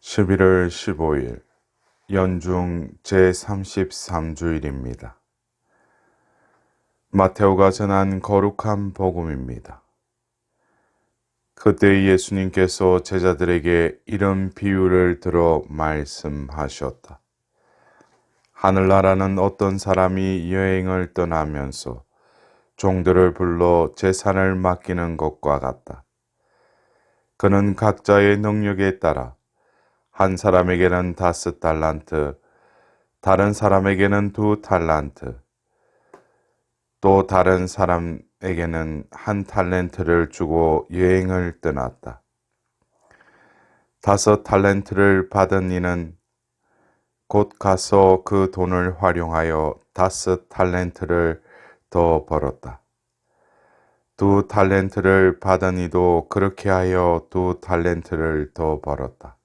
11월 15일 연중 제33주일입니다. 마테오가 전한 거룩한 복음입니다. 그때 예수님께서 제자들에게 이런 비유를 들어 말씀하셨다. 하늘나라는 어떤 사람이 여행을 떠나면서 종들을 불러 재산을 맡기는 것과 같다. 그는 각자의 능력에 따라 한 사람에게는 다섯 달란트, 다른 사람에게는 두 달란트, 또 다른 사람에게는 한 탈렌트를 주고 여행을 떠났다. 다섯 탈렌트를 받은 이는 곧 가서 그 돈을 활용하여 다섯 탈렌트를 더 벌었다. 두 탈렌트를 받은 이도 그렇게 하여 두 탈렌트를 더 벌었다.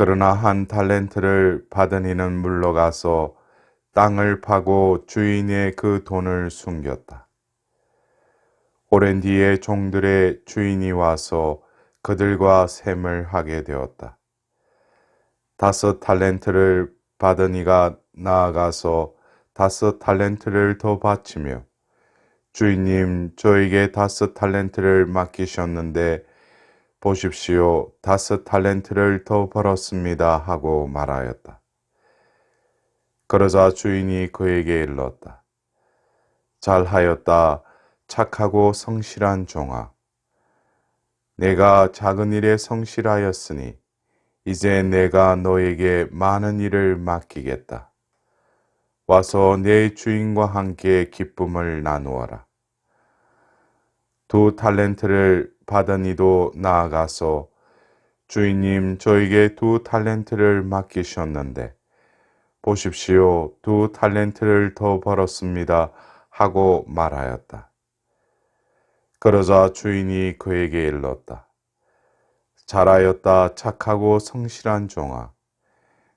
그러나 한 탈렌트를 받은 이는 물러가서 땅을 파고 주인의 그 돈을 숨겼다. 오랜 뒤에 종들의 주인이 와서 그들과 셈을 하게 되었다. 다섯 탈렌트를 받은 이가 나아가서 다섯 탈렌트를 더 바치며 주인님 저에게 다섯 탈렌트를 맡기셨는데 보십시오 다섯 탈렌트를 더 벌었습니다 하고 말하였다. 그러자 주인이 그에게 일렀다. 잘하였다 착하고 성실한 종아 내가 작은 일에 성실하였으니 이제 내가 너에게 많은 일을 맡기겠다. 와서 내 주인과 함께 기쁨을 나누어라. 두 탈렌트를 받은 이도 나아가서 주인님 저에게 두 탈렌트를 맡기셨는데 보십시오 두 탈렌트를 더 벌었습니다 하고 말하였다. 그러자 주인이 그에게 일렀다. 잘하였다 착하고 성실한 종아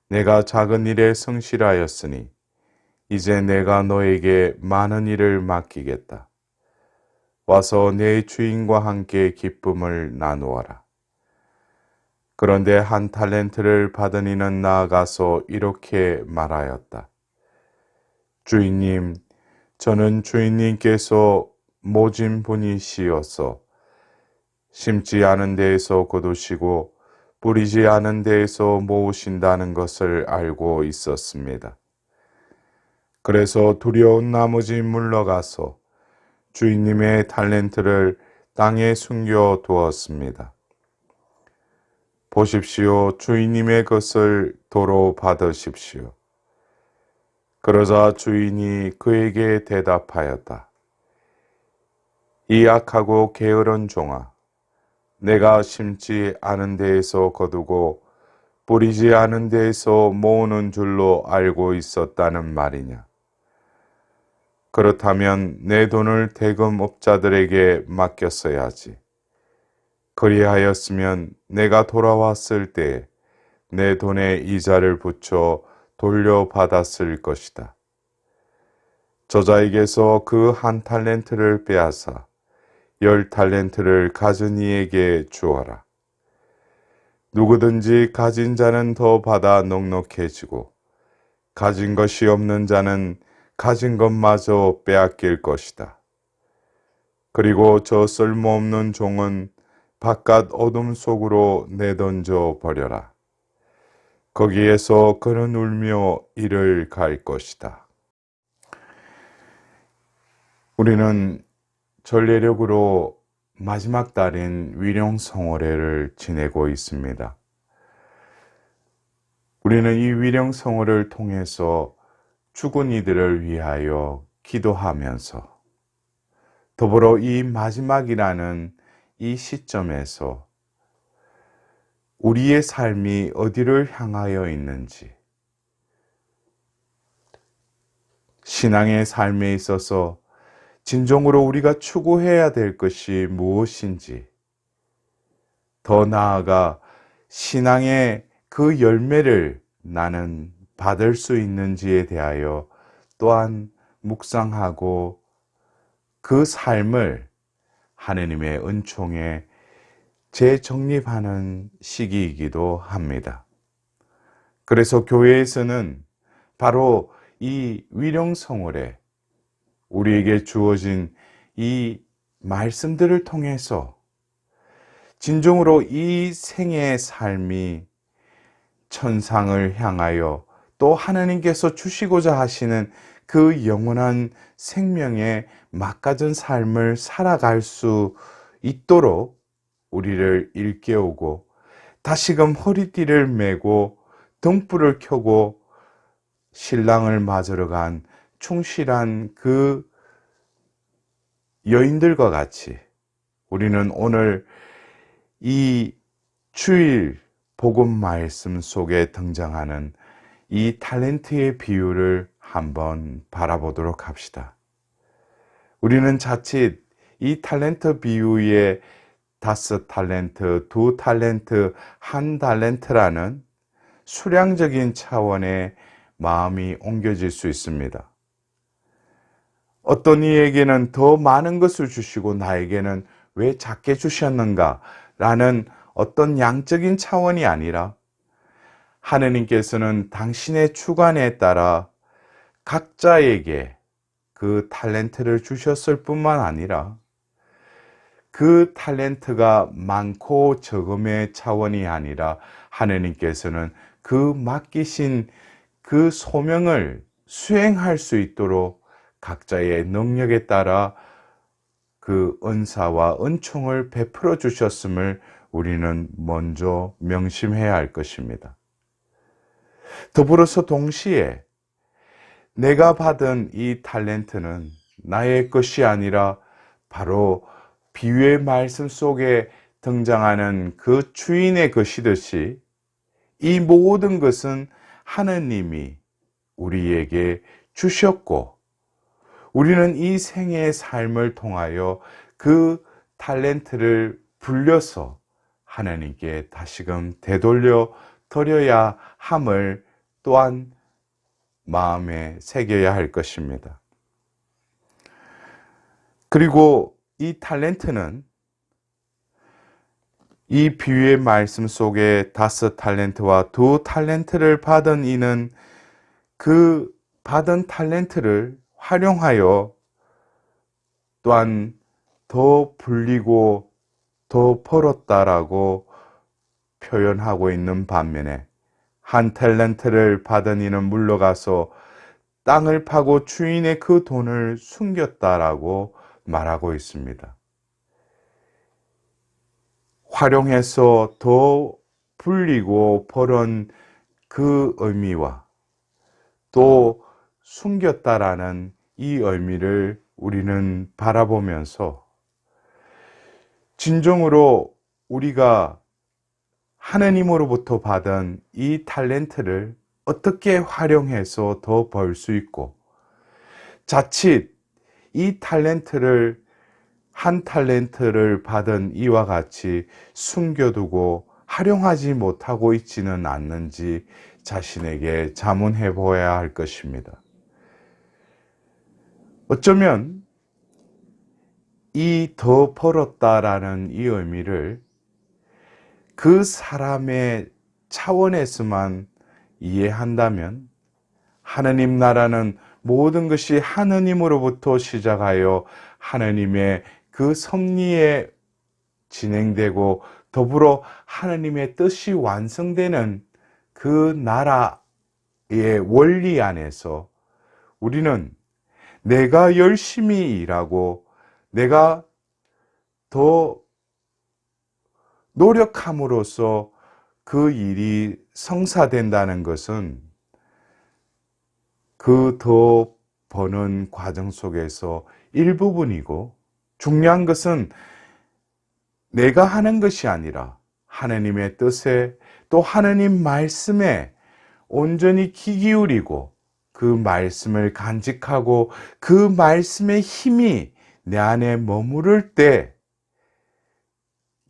내가 작은 일에 성실하였으니 이제 내가 너에게 많은 일을 맡기겠다. 와서 내 주인과 함께 기쁨을 나누어라. 그런데 한 탈렌트를 받은 이는 나아가서 이렇게 말하였다. 주인님, 저는 주인님께서 모진 분이시어서 심지 않은 데에서 거두시고 뿌리지 않은 데에서 모으신다는 것을 알고 있었습니다. 그래서 두려운 나머지 물러가서 주인님의 탈렌트를 땅에 숨겨 두었습니다. 보십시오. 주인님의 것을 도로 받으십시오. 그러자 주인이 그에게 대답하였다. 이 악하고 게으른 종아, 내가 심지 않은 데에서 거두고 뿌리지 않은 데에서 모으는 줄로 알고 있었다는 말이냐. 그렇다면 내 돈을 대금업자들에게 맡겼어야지. 그리하였으면 내가 돌아왔을 때 내 돈에 이자를 붙여 돌려받았을 것이다. 저자에게서 그 한 탈렌트를 빼앗아 열 탈렌트를 가진 이에게 주어라. 누구든지 가진 자는 더 받아 넉넉해지고 가진 것이 없는 자는 가진 것마저 빼앗길 것이다. 그리고 저 쓸모없는 종은 바깥 어둠 속으로 내던져 버려라. 거기에서 그는 울며 이를 갈 것이다. 우리는 전례력으로 마지막 달인 위령성월회를 지내고 있습니다. 우리는 이 위령성월을 통해서 죽은 이들을 위하여 기도하면서 더불어 이 마지막이라는 이 시점에서 우리의 삶이 어디를 향하여 있는지, 신앙의 삶에 있어서 진정으로 우리가 추구해야 될 것이 무엇인지, 더 나아가 신앙의 그 열매를 나는 받을 수 있는지에 대하여 또한 묵상하고 그 삶을 하느님의 은총에 재정립하는 시기이기도 합니다. 그래서 교회에서는 바로 이 위령성월에 우리에게 주어진 이 말씀들을 통해서 진정으로 이 생의 삶이 천상을 향하여 또 하나님께서 주시고자 하시는 그 영원한 생명의 막가진 삶을 살아갈 수 있도록 우리를 일깨우고 다시금 허리띠를 메고 등불을 켜고 신랑을 맞으러 간 충실한 그 여인들과 같이 우리는 오늘 이 주일 복음 말씀 속에 등장하는 이 탤런트의 비유를 한번 바라보도록 합시다. 우리는 자칫 이 탤런트 비유의 다섯 탤런트, 두 탤런트, 한 탤런트라는 수량적인 차원의 마음이 옮겨질 수 있습니다. 어떤 이에게는 더 많은 것을 주시고 나에게는 왜 작게 주셨는가? 라는 어떤 양적인 차원이 아니라 하느님께서는 당신의 주관에 따라 각자에게 그 탤런트를 주셨을 뿐만 아니라 그 탤런트가 많고 적음의 차원이 아니라 하느님께서는 그 맡기신 그 소명을 수행할 수 있도록 각자의 능력에 따라 그 은사와 은총을 베풀어 주셨음을 우리는 먼저 명심해야 할 것입니다. 더불어서 동시에 내가 받은 이 탤런트는 나의 것이 아니라 바로 비유의 말씀 속에 등장하는 그 주인의 것이듯이 이 모든 것은 하느님이 우리에게 주셨고 우리는 이 생의 삶을 통하여 그 탤런트를 불려서 하나님께 다시금 되돌려 드려야 함을 또한 마음에 새겨야 할 것입니다. 그리고 이 탤런트는 이 비유의 말씀 속에 다섯 탤런트와 두 탤런트를 받은 이는 그 받은 탤런트를 활용하여 또한 더 불리고 더 벌었다라고 표현하고 있는 반면에 한 탤런트를 받은 이는 물러가서 땅을 파고 주인의 그 돈을 숨겼다라고 말하고 있습니다. 활용해서 더 불리고 벌은 그 의미와 또 숨겼다라는 이 의미를 우리는 바라보면서 진정으로 우리가 하느님으로부터 받은 이 탤런트를 어떻게 활용해서 더 벌 수 있고 자칫 이 탤런트를 한 탤런트를 받은 이와 같이 숨겨두고 활용하지 못하고 있지는 않는지 자신에게 자문해 보아야 할 것입니다. 어쩌면 이 더 벌었다라는 이 의미를 그 사람의 차원에서만 이해한다면 하느님 나라는 모든 것이 하느님으로부터 시작하여 하느님의 그 섭리에 진행되고 더불어 하느님의 뜻이 완성되는 그 나라의 원리 안에서 우리는 내가 열심히 일하고 내가 더 노력함으로써 그 일이 성사된다는 것은 그 더 버는 과정 속에서 일부분이고 중요한 것은 내가 하는 것이 아니라 하나님의 뜻에 또 하나님 말씀에 온전히 귀 기울이고 그 말씀을 간직하고 그 말씀의 힘이 내 안에 머무를 때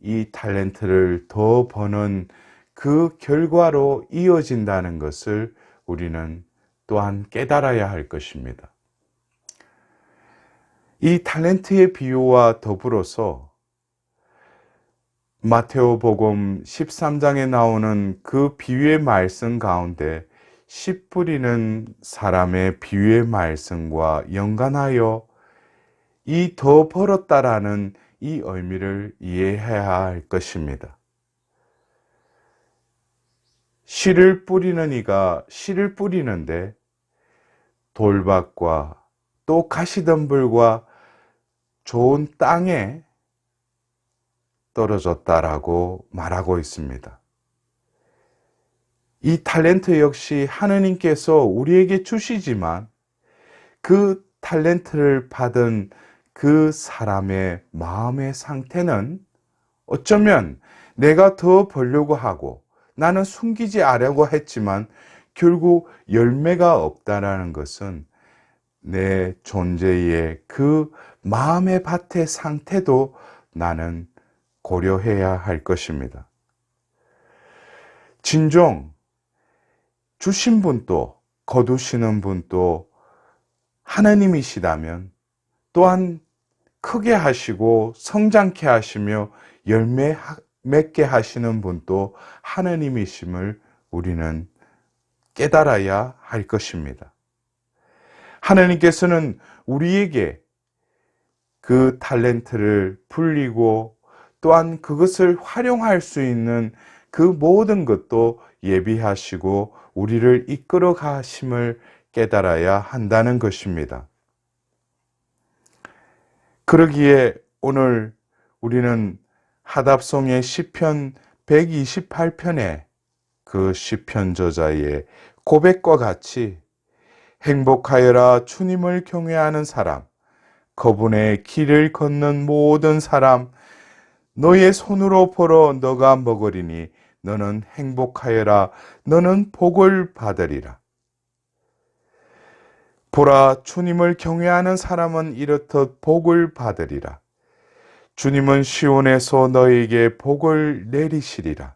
이 탤런트를 더 버는 그 결과로 이어진다는 것을 우리는 또한 깨달아야 할 것입니다. 이 탤런트의 비유와 더불어서 마테오 복음 13장에 나오는 그 비유의 말씀 가운데 씨 뿌리는 사람의 비유의 말씀과 연관하여 이 더 벌었다라는 이 의미를 이해해야 할 것입니다. 씨를 뿌리는 이가 씨를 뿌리는데 돌밭과 또 가시덤불과 좋은 땅에 떨어졌다라고 말하고 있습니다. 이 탤런트 역시 하느님께서 우리에게 주시지만 그 탤런트를 받은 그 사람의 마음의 상태는 어쩌면 내가 더 벌려고 하고 나는 숨기지 않으려고 했지만 결국 열매가 없다라는 것은 내 존재의 그 마음의 밭의 상태도 나는 고려해야 할 것입니다. 진정 주신 분도 거두시는 분도 하나님이시다면 또한 크게 하시고 성장케 하시며 열매 맺게 하시는 분도 하나님이심을 우리는 깨달아야 할 것입니다. 하나님께서는 우리에게 그 탤런트를 불리고 또한 그것을 활용할 수 있는 그 모든 것도 예비하시고 우리를 이끌어 가심을 깨달아야 한다는 것입니다. 그러기에 오늘 우리는 하답송의 시편 128편의 그 시편 저자의 고백과 같이 행복하여라 주님을 경외하는 사람, 그분의 길을 걷는 모든 사람, 너의 손으로 벌어 너가 먹으리니 너는 행복하여라, 너는 복을 받으리라. 보라, 주님을 경외하는 사람은 이렇듯 복을 받으리라. 주님은 시온에서 너에게 복을 내리시리라.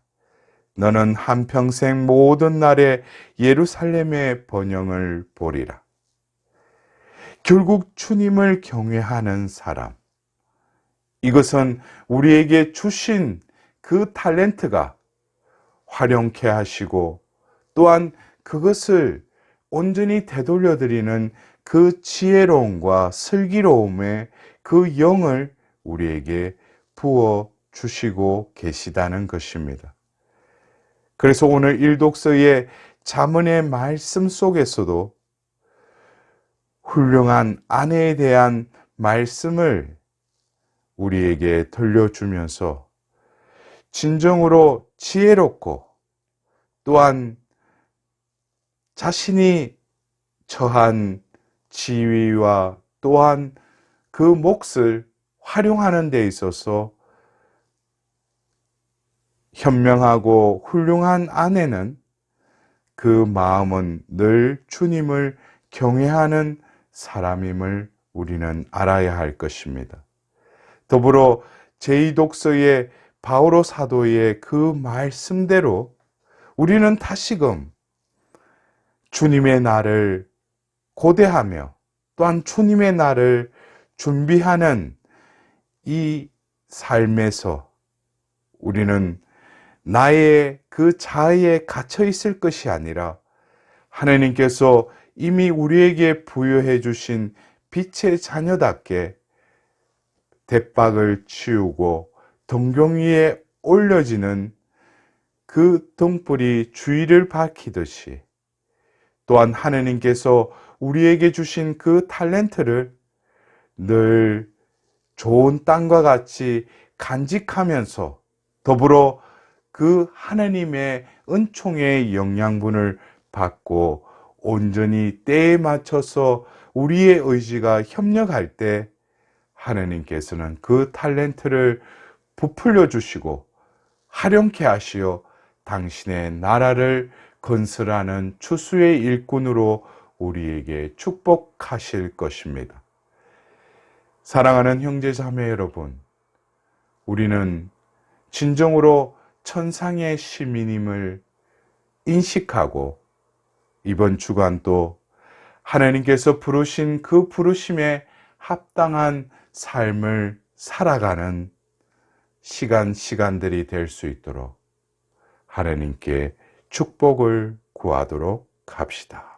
너는 한평생 모든 날에 예루살렘의 번영을 보리라. 결국 주님을 경외하는 사람. 이것은 우리에게 주신 그 탤런트가 활용케 하시고 또한 그것을 온전히 되돌려드리는 그 지혜로움과 슬기로움의 그 영을 우리에게 부어 주시고 계시다는 것입니다. 그래서 오늘 일독서의 자문의 말씀 속에서도 훌륭한 아내에 대한 말씀을 우리에게 들려주면서 진정으로 지혜롭고 또한 자신이 처한 지위와 또한 그 몫을 활용하는 데 있어서 현명하고 훌륭한 아내는 그 마음은 늘 주님을 경외하는 사람임을 우리는 알아야 할 것입니다. 더불어 제2독서의 바오로 사도의 그 말씀대로 우리는 다시금 주님의 날을 고대하며 또한 주님의 날을 준비하는 이 삶에서 우리는 나의 그 자아에 갇혀 있을 것이 아니라 하나님께서 이미 우리에게 부여해 주신 빛의 자녀답게 대박을 치우고 동경 위에 올려지는 그 등불이 주위를 밝히듯이 또한 하느님께서 우리에게 주신 그 탤런트를 늘 좋은 땅과 같이 간직하면서 더불어 그 하나님의 은총의 영양분을 받고 온전히 때에 맞춰서 우리의 의지가 협력할 때 하나님께서는 그 탤런트를 부풀려 주시고 활용케 하시어 당신의 나라를 건설하는 추수의 일꾼으로 우리에게 축복하실 것입니다. 사랑하는 형제 자매 여러분, 우리는 진정으로 천상의 시민임을 인식하고 이번 주간도 하나님께서 부르신 그 부르심에 합당한 삶을 살아가는 시간, 시간들이 될 수 있도록 하나님께 축복을 구하도록 합시다.